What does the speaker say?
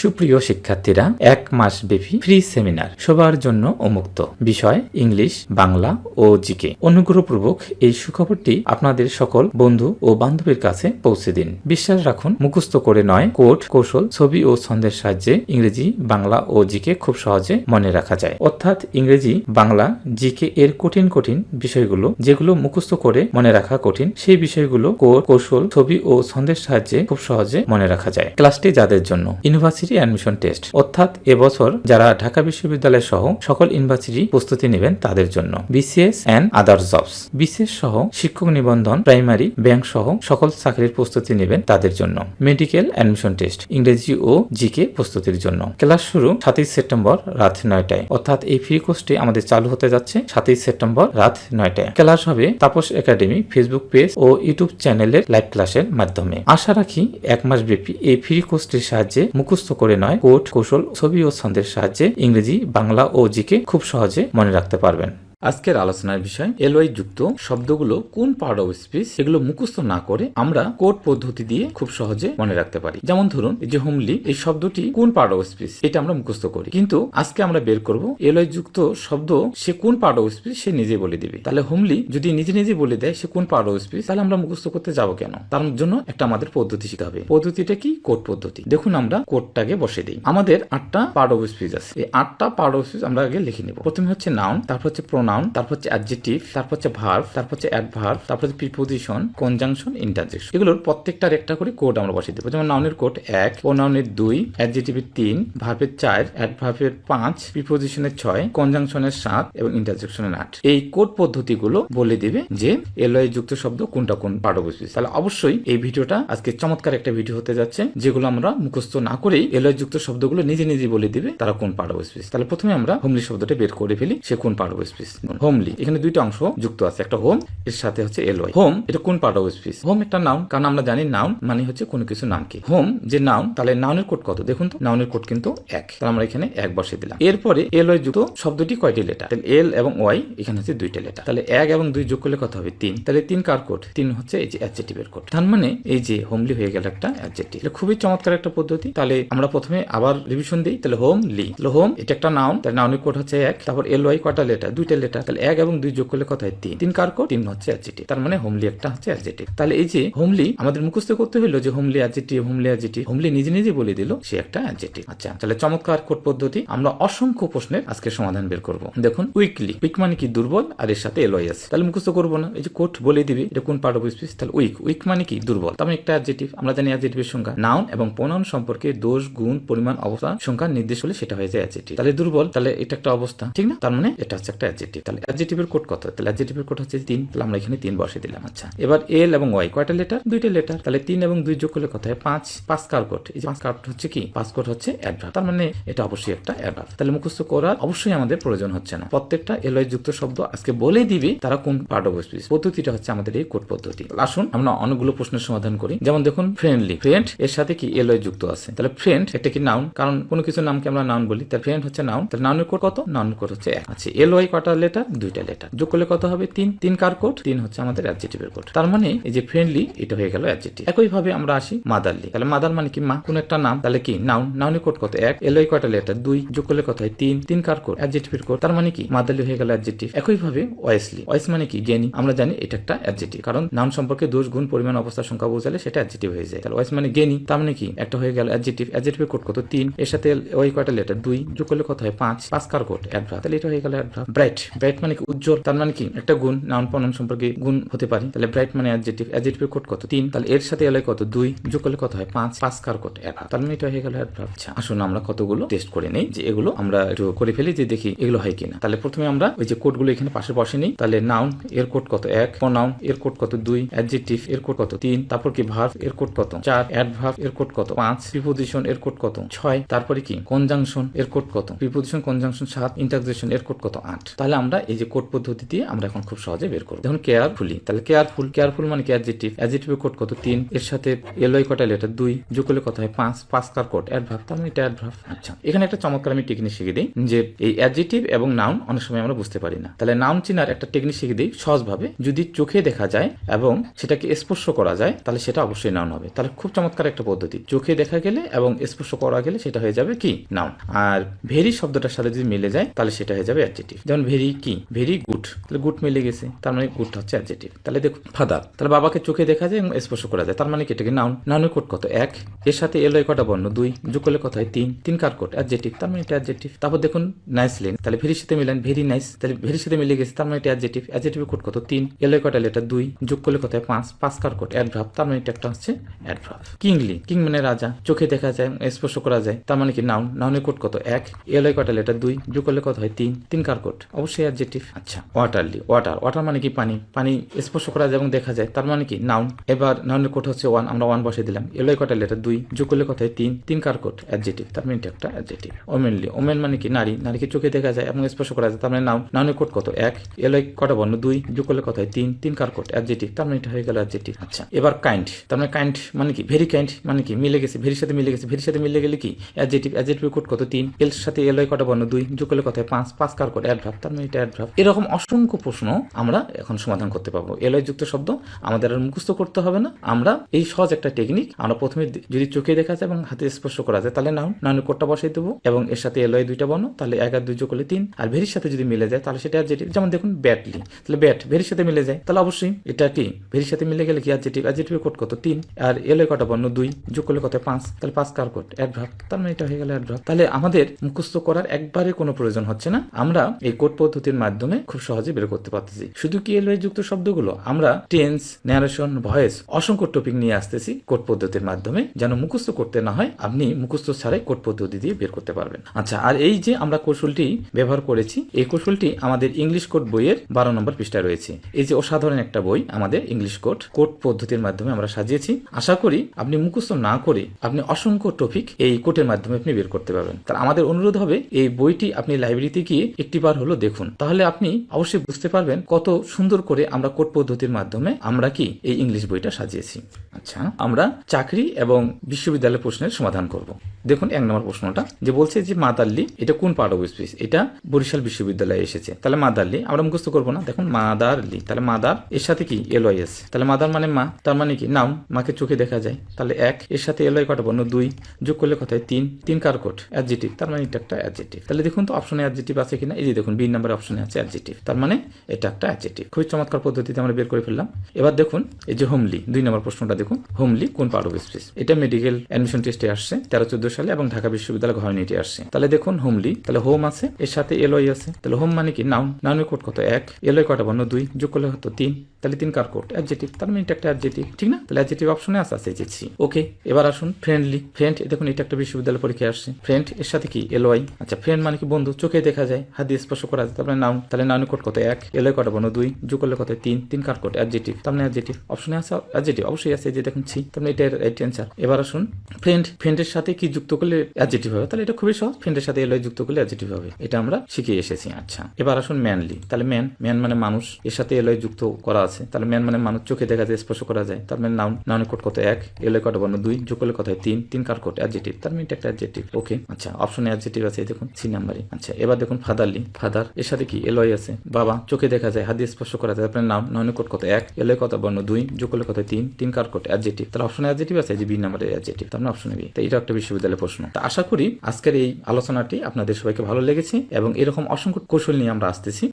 সুপ্রিয় শিক্ষার্থীরা, এক মাস ব্যাপী ফ্রি সেমিনার সবার জন্য উন্মুক্ত। বিষয় ইংলিশ, বাংলা ও জিকে। অনুগ্রহপূর্বক এই সুখবরটি আপনাদের সকল বন্ধু ও বান্ধবীর কাছে পৌঁছে দিন। বিশ্বাস রাখুন, মুখস্থ করে নয় কোট কৌশল, ছবি ও ছন্দের সাহায্যে ইংরেজি, বাংলা ও জিকে খুব সহজে মনে রাখা যায়। অর্থাৎ ইংরেজি, বাংলা, জিকে এর কঠিন কঠিন বিষয়গুলো, যেগুলো মুখস্থ করে মনে রাখা কঠিন, সেই বিষয়গুলো কোড, কৌশল, ছবি ও ছন্দের সাহায্যে খুব সহজে মনে রাখা যায়। ক্লাসটি যাদের জন্য। ইউনিভার্সিটি অ্যাডমিশন টেস্ট অর্থাৎ এবছর যারা ঢাকা বিশ্ববিদ্যালয় সহ সকল ইউনিভার্সিটি প্রস্তুতি নেবেন তাদের জন্য। BCS and other jobs BCS সহ শিক্ষক নিবন্ধন, প্রাইমারি, ব্যাংক সহ সকল চাকরির প্রস্তুতি নেবেন তাদের জন্য। মেডিকেল অ্যাডমিশন টেস্ট ইংরেজি ও জিকে প্রস্তুতির জন্য। ক্লাস শুরু সাতই সেপ্টেম্বর রাত নয়টায়। অর্থাৎ এই ফ্রি কোর্সটি আমাদের চালু হতে যাচ্ছে সাতই সেপ্টেম্বর রাত নয়টায়। ক্লাস হবে তাপস একাডেমি ফেসবুক পেজ ও ইউটিউব চ্যানেলের লাইভ ক্লাসের মাধ্যমে। আশা রাখি এক মাস ব্যাপী এই ফ্রি কোর্সটির সাহায্যে মুখস্থ করে নয়, কোট, কৌশল, ছবি ও ছন্দের সাহায্যে ইংরেজি, বাংলা ও জিকে খুব সহজে মনে রাখতে পারবেন। আজকের আলোচনার বিষয় এলওয়াই যুক্ত শব্দগুলো কোন পার্ট অফ স্পিচ সেগুলো মুখস্থ না করে আমরা কোড পদ্ধতি দিয়ে খুব সহজে মনে রাখতে পারি। যেমন ধরুন, এই যে হোমলি এই শব্দটি কোন পার্ট অফ স্পিচ এটা আমরা মুখস্থ করি। কিন্তু আজকে আমরা বের করব এলওয়াই যুক্ত শব্দ সে কোন পার্ট অফ স্পিচ সে নিজে বলে দিবে। তাহলে হোমলি যদি নিজে নিজে বলে দেয় সে কোন পার্ট অফ স্পিচ তাহলে আমরা মুখস্থ করতে যাব কেন? তার জন্য একটা আমাদের পদ্ধতি শিখতে হবে। পদ্ধতিটা কি? কোড পদ্ধতি। দেখুন আমরা কোডটাকে বসে দিই। আমাদের আটটা পার্ট অফ স্পিচ আছে। এই আটটা পার্ট অফ স্পিচ আমরা আগে লিখে নিব। প্রথমে হচ্ছে নাউন তারপর হচ্ছে প্রোনাউন তারপর হচ্ছে অ্যাডজেক্টিভ তারপর হচ্ছে ভার্ব তারপর হচ্ছে অ্যাড অ্যাডভার্ব তারপর হচ্ছে প্রিপোজিশন কনজাংশন ইন্টারজেকশন এগুলোর প্রত্যেকটার একটা করে কোড আমরা বসিয়ে দেবো। যেমন নাউনের কোড এক প্রোনাউনের দুই অ্যাডজেক্টিভের তিন ভার্বের চার অ্যাডভার্বের পাঁচ প্রিপোজিশনের ছয় কনজাংশনের সাত এবং ইন্টারজেকশনের আট। এই কোড পদ্ধতিগুলো বলে দিবে যে এলওয়াই যুক্ত শব্দ কোনটা কোন অফ স্পিচ তাহলে অবশ্যই এই ভিডিওটা আজকে চমৎকার একটা ভিডিও হতে যাচ্ছে, যেগুলো আমরা মুখস্থ না করেই এলওয়াই যুক্ত শব্দগুলো নিজে নিজে বলে দিবে তারা কোন অফ স্পিচ তাহলে প্রথমে আমরা হোমলি শব্দটা বের করে ফেলি, সে কোন অফ স্পিচ হোমলি এখানে দুইটা অংশ যুক্ত আছে, একটা হোম এর সাথে হচ্ছে এলওয়াই হোম এটা কোন পার্ট অফ স্পিচ হোম একটা নাউন কারণ আমরা জানি নাউন মানে হচ্ছে কোনো কিছু নামকে হোম যে নাউন তাহলে নাউনের কোড কত? দেখুন তো নাউনের কোড কিন্তু এক। তাহলে আমরা এখানে এক বসে দিলাম। এরপরে এল ওয়াই যুক্ত শব্দটি কয়টি লেটার তাহলে এল এবং ওয়াই এখানে হচ্ছে দুইটা লেটার তাহলে এক এবং দুই যোগ করলে কত হবে? তিন। তাহলে তিন কার কোড তিন হচ্ছে এই যে অ্যাডজেক্টিভের কোড তার মানে এই যে হোমলি হয়ে গেল একটা অ্যাডজেক্টিভ এটা খুবই চমৎকার একটা পদ্ধতি। তাহলে আমরা প্রথমে আবার রিভিশন দিই। তাহলে হোম লি তাহলে হোম এটা একটা নাউন তাহলে নাউনের কোড হচ্ছে এক। তারপর এল ওয়াই কটা লেটার দুইটা লেটার তাহলে এক এবং দুই যোগ করলে কত হয়? তিন। তিন কার তিন হচ্ছে অ্যাডজেক্টিভ তার মানে হোমলি একটা হচ্ছে অ্যাডজেক্টিভ তাহলে এই যে হোমলি আমাদের মুখস্থ করতে হলো যে homely adjective homely adjective homely নিজে নিজে বলে দিল সে একটা অ্যাডজেক্টিভ আচ্ছা তাহলে চমৎকার কোট পদ্ধতি। আমরা অসংখ্য প্রশ্নের আজকে সমাধান বের করব। দেখুন উইকলি উইক মানে কি? দুর্বল আর এর সাথে এলওয়াই আছে তাহলে মুখস্থ করব না। এই যে কোট বলে দিবে, এটা কোন পার্ট অফ স্পিচ তাহলে উইক উইক মানে কি? দুর্বল। তার মানে একটা অ্যাডজেক্টিভ আমরা জানি অ্যাডজেক্টিভের সংখ্যা। নাউন এবং প্রোনাউন সম্পর্কে দোষ, গুণ, পরিমাণ অবস্থা সংখ্যা নির্দেশ হলে সেটা হয়ে যায় অ্যাডজেক্টিভ তাহলে দুর্বল, তাহলে এটা একটা অবস্থা। ঠিক না? তার মানে এটা হচ্ছে একটা অ্যাডজেক্টিভ তাহলে অ্যাডজেক্টিভের কোড কত? তাহলে অ্যাডজেক্টিভের কোড হচ্ছে তিন, তাহলে আমরা এখানে তিন বসে দিলাম আচ্ছা। এবার এল এবং ওয়াই কয়টা লেটার দুইটা লেটার তাহলে তিন এবং দুই যোগ করলে কত হয়? পাঁচ। পাঁচ কোড এই যে পাঁচ কার হচ্ছে কি? পাঁচ কোড হচ্ছে অ্যাডভার্ব তার মানে এটা অবশ্যই একটা অ্যাডভার্ব তাহলে মুখস্থ করার অবশ্যই আমাদের প্রয়োজন হচ্ছে না। প্রত্যেকটা এলওয়াই যুক্ত শব্দ আজকে বলে দিবে তারা কোন পার্ট অফ স্পিচ পদ্ধতিটা হচ্ছে আমাদের এই কোড পদ্ধতি। আসুন আমরা অনেকগুলো প্রশ্নের সমাধান করি। যেমন দেখুন ফ্রেন্ডলি ফ্রেন্ড এর সাথে কি এলওয়াই যুক্ত আছে? তাহলে ফ্রেন্ড এটা কি নাউন কারণ কোনো কিছু নামকে আমরা নাউন বলি। তাহলে ফ্রেন্ড হচ্ছে নাউন তাহলে নাউনের কোড কত? নাউনের কোড হচ্ছে এক। আচ্ছা এলওয়াই কটা লেটার দুইটা লেটার যোগ করলে কত হবে? তিন। তিন কার কোড তিন হচ্ছে আমাদের অ্যাডজেক্টিভের কোড তার মানে এই যে ফ্রেন্ডলি এটা হয়ে গেল অ্যাডজেক্টিভ একইভাবে আমরা আসি মাদারলি তাহলে মাদার মানে কি মা? কোন একটা নাম। তাহলে কি? নাউন নাউনের কোড কত? এক। এলওয়াই কয়টা লেটার দুই। যোগ করলে কত হয়? তিন। তিন কার কোড অ্যাডজেক্টিভের কোড তার মানে কি? মাদারলি হয়ে গেল অ্যাডজেক্টিভ একইভাবে ওয়েসলি ওয়েস মানে কি? জ্ঞানী আমরা জানি এটা একটা অ্যাডজেক্টিভ কারণ নাউন সম্পর্কে দোষ, গুণ, পরিমাণ অবস্থা সংখ্যা বোঝালে সেটা অ্যাডজেটিভ হয়ে যায়। তাহলে ওয়েস মানে জ্ঞানী তার মানে কি? একটা হয়ে গেল অ্যাডজেটিভ অ্যাডজেক্টিভের কোড কত? তিন। এর সাথে ওই কয়টা লেটার দুই। যোগ করলে কত হয়? পাঁচ। পাঁচ কার কোড অ্যাডভার্ব তাহলে এটা হয়ে গেল অ্যাডভার্ব ব্রাইট ব্রাইট মানে কি উজ্জ্বল? তার মানে কি? একটা গুণ নাউন প্রণাম সম্পর্কে গুণ হতে পারে। তাহলে ব্রাইট মানে অ্যাডজেক্টিভ অ্যাডজেক্টিভের কোড কত? তিন। তাহলে এর সাথে এলাই কত? দুই। যোগ করলে কত হয়? পাঁচ। পাঁচ কার কোড অ্যাডভার্ব তার মানে এটা হয়ে গেল আচ্ছা আসুন আমরা কতগুলো টেস্ট করে নেই, যে এগুলো আমরা একটু করে ফেলি, যে দেখি এগুলো হয় কিনা। তাহলে প্রথমে আমরা ওই যে কোডগুলো এখানে পাশে বসে নিই তাহলে নাউন এর কোড কত? এক। প্রনাউন এর কোড কত? দুই। অ্যাডজেক্টিভ এর কোড কত? তিন। তারপর কি ভার্ব এর কোড কত? চার। অ্যাডভার্ব এর কোড কত? পাঁচ। প্রিপোজিশন এর কোড কত? ছয়। তারপরে কি? কনজাংশন এর কোড কত? প্রিপোজিশন কনজাংশন সাত। ইন্টারজেকশন এর কোড কত? আট। তাহলে আমরা এই যে কোড পদ্ধতি দিয়ে আমরা এখন খুব সহজে বের করব। দেখুন কেয়ারফুলি তাহলে কেয়ারফুল কেয়ারফুল মানে কি? অ্যাডজেক্টিভের কোড কত? তিন। এর সাথে এলওয়াই কটা লেটার দুই। যোগ করলে কত হয়? পাঁচ। পাঁচ কার কোড অ্যাডভার্ব তার মানে এটা অ্যাডভার্ব আচ্ছা এখানে একটা চমৎকার আমি টেকনিক শিখে দিই যে এই অ্যাডজেক্টিভ এবং নাউন অনেক সময় আমরা বুঝতে পারি না। তাহলে নাউন চিনার একটা টেকনিক শিখে দিই সহজভাবে। যদি চোখে দেখা যায় এবং সেটাকে স্পর্শ করা যায়, তাহলে সেটা অবশ্যই নাউন হবে। তাহলে খুব চমৎকার একটা পদ্ধতি। চোখে দেখা গেলে এবং স্পর্শ করা গেলে সেটা হয়ে যাবে কি? নাউন আর ভেরি শব্দটার সাথে যদি মিলে যায়, তাহলে সেটা হয়ে যাবে অ্যাডজেক্টিভ যেমন ভেরি কি? ভেরি গুড তাহলে গুড মিলে গেছে। তার মানে গুড হচ্ছে অ্যাডজেটিভ তাহলে দেখুন ফাদার তাহলে বাবাকে চোখে দেখা যায় এবং স্পর্শ করা যায়। তার মানে কি? এটাকে নাউন নাউনের কোড কত? এক। এর সাথে এলো কটা বর্ণ? দুই। যোগ করলে কত হয়? তিন। তিন কার কোড অ্যাডজেক্টিভ তার মানে এটা অ্যাডজেক্টিভ তারপর দেখুন নাইসলি তাহলে ভেরির সাথে মিলেন ভেরি নাইস তাহলে ভেরির সাথে মিলে গেছে। তার মানে এটা অ্যাডজেক্টিভ অ্যাডজেক্টিভ কোড কত? তিন। এলো কটা লেটার দুই। যোগ করলে কত হয়? পাঁচ। পাঁচ কার কোড অ্যাডভার্ব তার মানে এটা একটা হচ্ছে অ্যাডভার্ব কিংলি কিং মানে রাজা। চোখে দেখা যায়, স্পর্শ করা যায়। তার মানে কি? নাউন নাউনের কোড কত? এক। এলো কটা লেটার দুই। যোগ করলে কত হয়? তিন। তিন কার কোড অবশ্যই অ্যাডজেক্টিভ আচ্ছা ওয়াটারলি ওয়াটার ওয়াটার মানে কি পানি? পানি স্পর্শ করা যায় এবং দেখা যায়, তার মানে কি? নাউন এবার নাউনের কোট হচ্ছে ওয়ান আমরা ওয়ান বসে দিলাম। এলো কটা লেটার দুই। যোগ করলে কত হয়? তিন। তিন কার কোড অ্যাডজেক্টিভ তার মানে একটা অ্যাডজেক্টিভ ওমেনলি ওমেন মানে কি? নারী। নারীকে চোখে দেখা যায় এবং স্পর্শ করা যায়, তার মানে নাউন নাউনের কোট কত? এক। এলো কটা বর্ণ? দুই। যোগ করলে কত হয়? তিন। তিন কার কোট অ্যাডজেক্টিভ তার মানে এটা হয়ে গেল অ্যাডজেক্টিভ আচ্ছা এবার কাইন্ড তার মানে কাইন্ড মানে কি? ভেরি কাইন্ড মানে কি? মিলে গেছে ভেরির সাথে মিলে গেছে ভেরির সাথে মিলে গেলে কি? অ্যাডজেক্টিভ অ্যাডজেক্টিভ কোট কত? তিন। এর সাথে এলো কটা বর্ণ? দুই। যোগ করলে কত হয়? পাঁচ। পাঁচ কার কোট অ্যাডভার্ব তার মানে এরকম অসংখ্য প্রশ্ন আমরা এখন সমাধান করতে পারব। এলয় যুক্ত শব্দ, আমাদের আর মুখস্থ করতে হবে না। আমরা এই সহজ একটা টেকনিক আমরা প্রথমে যদি চোখে দেখা যায় এবং হাতে স্পর্শ করা যায়, তাহলে নাউন, নাউনের কোডটা বসাই দেবো এবং এর সাথে এলয় দুইটা বর্ণ, তাহলে এক আর দুই যোগ করলে তিন। আর ভেরির সাথে যদি মিলে যায়, তাহলে সেটা অ্যাডজেটিভ যেমন দেখুন ব্যাটলি তাহলে ব্যাট ভেরির সাথে মিলে যায়, তাহলে অবশ্যই এটা কি? ভেরির সাথে মিলে গেলে কি অ্যাডজেটিভ অ্যাডজেটিভের কোড কত? তিন। আর এলয় কটা বর্ণ? দুই। যোগ করলে কত? পাঁচ। তাহলে পাঁচ কার কোড অ্যাডভার্ব তার মানে এটা হয়ে গেল অ্যাডভার্ব তাহলে আমাদের মুখস্থ করার একবারে কোনো প্রয়োজন হচ্ছে না। আমরা এই কোড পদ্ধতির মাধ্যমে খুব সহজে বের করতে পারতেছি। শুধু কি এলওয়াই যুক্ত শব্দগুলো? আমরা টেন্স ন্যারেশন ভয়েস অসংখ্য টপিক নিয়ে আসতেছি কোড পদ্ধতির মাধ্যমে, যেন মুখস্থ করতে না হয়, আপনি মুখস্থ ছাড়াই কোড পদ্ধতি দিয়ে বের করতে পারবেন। আচ্ছা আর এই যে আমরা কৌশলটি ব্যবহার করেছি, এই কৌশলটি আমাদের ইংলিশ কোড বইয়ের বারো নম্বর পৃষ্ঠায় রয়েছে। এই যে অসাধারণ একটা বই আমাদের ইংলিশ কোড কোড পদ্ধতির মাধ্যমে আমরা সাজিয়েছি। আশা করি আপনি মুখস্থ না করে আপনি অসংখ্য টপিক এই কোটের মাধ্যমে আপনি বের করতে পারবেন। তার আমাদের অনুরোধ হবে, এই বইটি আপনি লাইব্রেরিতে গিয়ে একটিবার হলো দেখুন। তাহলে আপনি অবশ্যই বুঝতে পারবেন কত সুন্দর করে আমরা কোট পদ্ধতির মাধ্যমে আমরা কি এই ইংলিশ বইটা সাজিয়েছি। আচ্ছা আমরা চাকরি এবং বিশ্ববিদ্যালয় প্রশ্নের সমাধান করব। দেখুন, এক নম্বর প্রশ্নটা যে বলছে যে মাদারলি, এটা কোন পার্ট অফ স্পিচ এটা বরিশাল বিশ্ববিদ্যালয়ে এসেছে। তাহলে মাদারলি, আমরা মুখস্থ করব না। দেখুন, মাদারলি। তাহলে মাদার, এর সাথে কি? এলওয়াই আছে তাহলে মাদার মানে মা, তার মানে কি? নাম, মাকে চোখে দেখা যায়। তাহলে এক, এর সাথে এলওয়াই কটা বর্ণ? দুই, যোগ করলে কথায় তিন। তিন কার কোট অ্যাডজেটিভ তার মানে এটা একটা অ্যাডজেটিভ তাহলে দেখুন তো অপশনে অ্যাডজেটিভ আছে কিনা? এই যে দেখুন বি নাম্বার অপশনে আছে অ্যাডজেটিভ তার মানে এটা একটা অ্যাডজেটিভ খুবই চমৎকার পদ্ধতিতে আমরা বের করে ফেললাম। এবার দেখুন, এই যে হোমলি দুই নম্বর প্রশ্নটা দেখুন। হোমলি কোন পার্ট অফ স্পিচ এটা মেডিকেল অ্যাডমিশন টেস্টে আসছে, তেরো, চোদ্দ সালে এবং ঢাকা বিশ্ববিদ্যালয় ঘরনিটি আসছে। তাহলে দেখুন, হোমলি। তাহলে হোম আছে, এর সাথে এলওয়াই আছে। তাহলে হোম মানে কি? নাউন। নাউনের কোড কত? এক। এলওয়াই কটা বর্ণ দুই। যোগ করলে হতো তিন। তাহলে তিন কার কোড? অ্যাডজেটিভ তার মানে এটা একটা অ্যাডজেটিভ ঠিক না? তাহলে অ্যাডজেটিভ অপশনে আছে আছে যেছি ওকে, এবার আসুন, ফ্রেন্ডলি। ফ্রেন্ড দেখুন, এটা একটা বিশ্ববিদ্যালয় পরীক্ষায় আসছে। ফ্রেন্ড, এর সাথে কি? এলওয়াই আচ্ছা ফ্রেন্ড মানে কি বন্ধু? চোখে দেখা যায়। হাত দিয়ে স্পর্শ করা যায়। তারপরে নাউন। তাহলে নাউনের কোড কত? এক। এলওয়াই কটা বর্ণ দুই। যোগ করলে কত? তিন। তিন কার কোড? অ্যাডজেটিভ তার মানে অ্যাডজেটিভ অপশনে আছে অ্যাডজেটিভ অবশ্যই আছে যে দেখুন, ছি। তার মানে এটা রাইট অ্যান্সার এবার আসুন, ফ্রেন্ড। ফ্রেন্ডের সাথে কি যুক্ত করলে অ্যাডজেটিভ হবে। তাহলে এটা খুবই সহজ। ফ্রেন্ডের সাথে এলওয়াই যুক্ত করলে অ্যাডজেটিভ হবে। এটা আমরা শিখে এসেছি। আচ্ছা এবার আসুন ম্যানলি তাহলে ম্যান ম্যান মানে মানুষ। এর সাথে এলওয়াই যুক্ত করা আছে। তাহলে ম্যান মানে মানুষ। চোখে দেখা যায়, স্পর্শ করা যায়। তার মানে নাউন নাউনের কোড কত? এক। এলওয়াই কত বর্ণ? দুই। যোগ করলে কত হয়? তিন। তিন কার কোড অ্যাডজেটিভ তার মানে এটা একটা অ্যাডজেটিভ ওকে আচ্ছা অপশনে অ্যাডজেটিভ আছে। দেখুন, সি নাম্বারে। আচ্ছা এবার দেখুন ফাদারলি ফাদার এর সাথে কি? এলওয়াই আছে। বাবা, চোখে দেখা যায়, হাত দিয়ে স্পর্শ করা যায়। তারপরে নাউন নাউনের কোড কত? এক। এলওয়াই কত বর্ণ? দুই। যোগ করলে কত তিন। তিন কার কোড অ্যাডজেটিভ তাহলে অপশনে অ্যাডজেটিভ আছে যে বি নাম্বারে অ্যাডজেটিভ তার মানে অপশনে বি। তো এটা একটা বিশ্ববিদ্যালয়ের প্রশ্ন। তা আশা করি আজকের এই আলোচনাটি আপনাদের সবাইকে ভালো লেগেছে এবং এরকম অসংখ্য কৌশল নিয়ে আমরা আসতেছি।